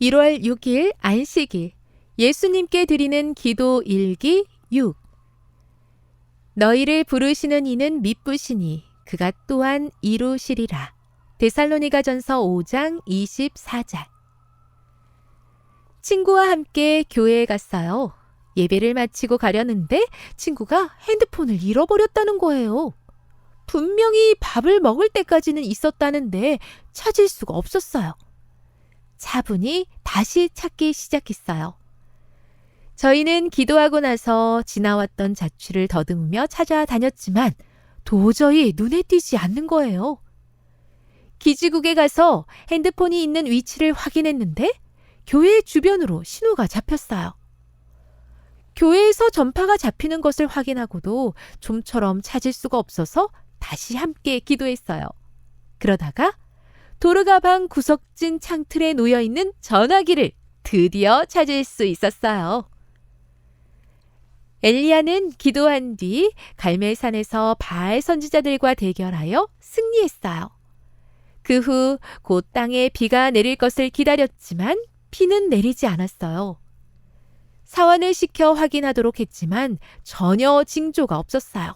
1월 6일 안식일 예수님께 드리는 기도 일기 6 너희를 부르시는 이는 미쁘시니 그가 또한 이루시리라. 데살로니가 전서 5장 24절 친구와 함께 교회에 갔어요. 예배를 마치고 가려는데 친구가 핸드폰을 잃어버렸다는 거예요. 분명히 밥을 먹을 때까지는 있었다는데 찾을 수가 없었어요. 차분히 다시 찾기 시작했어요. 저희는 기도하고 나서 지나왔던 자취를 더듬으며 찾아다녔지만 도저히 눈에 띄지 않는 거예요. 기지국에 가서 핸드폰이 있는 위치를 확인했는데 교회 주변으로 신호가 잡혔어요. 교회에서 전파가 잡히는 것을 확인하고도 좀처럼 찾을 수가 없어서 다시 함께 기도했어요. 그러다가 도르가방 구석진 창틀에 놓여 있는 전화기를 드디어 찾을 수 있었어요. 엘리야는 기도한 뒤 갈멜산에서 바알 선지자들과 대결하여 승리했어요. 그 후 곧 땅에 비가 내릴 것을 기다렸지만 비는 내리지 않았어요. 사환을 시켜 확인하도록 했지만 전혀 징조가 없었어요.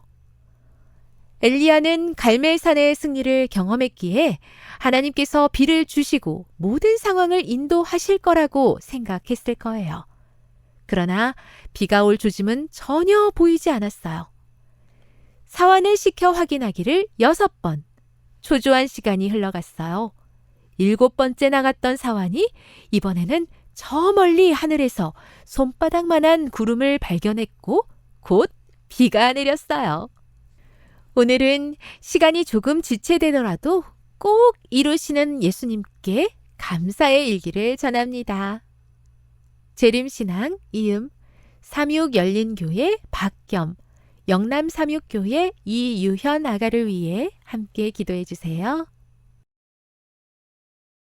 엘리야는 갈멜산의 승리를 경험했기에 하나님께서 비를 주시고 모든 상황을 인도하실 거라고 생각했을 거예요. 그러나 비가 올 조짐은 전혀 보이지 않았어요. 사환을 시켜 확인하기를 여섯 번, 초조한 시간이 흘러갔어요. 일곱 번째 나갔던 사환이 이번에는 저 멀리 하늘에서 손바닥만한 구름을 발견했고 곧 비가 내렸어요. 오늘은 시간이 조금 지체되더라도 꼭 이루시는 예수님께 감사의 일기를 전합니다. 재림신앙 이음 삼육 열린교회 박겸 영남 삼육교회 이유현 아가를 위해 함께 기도해 주세요.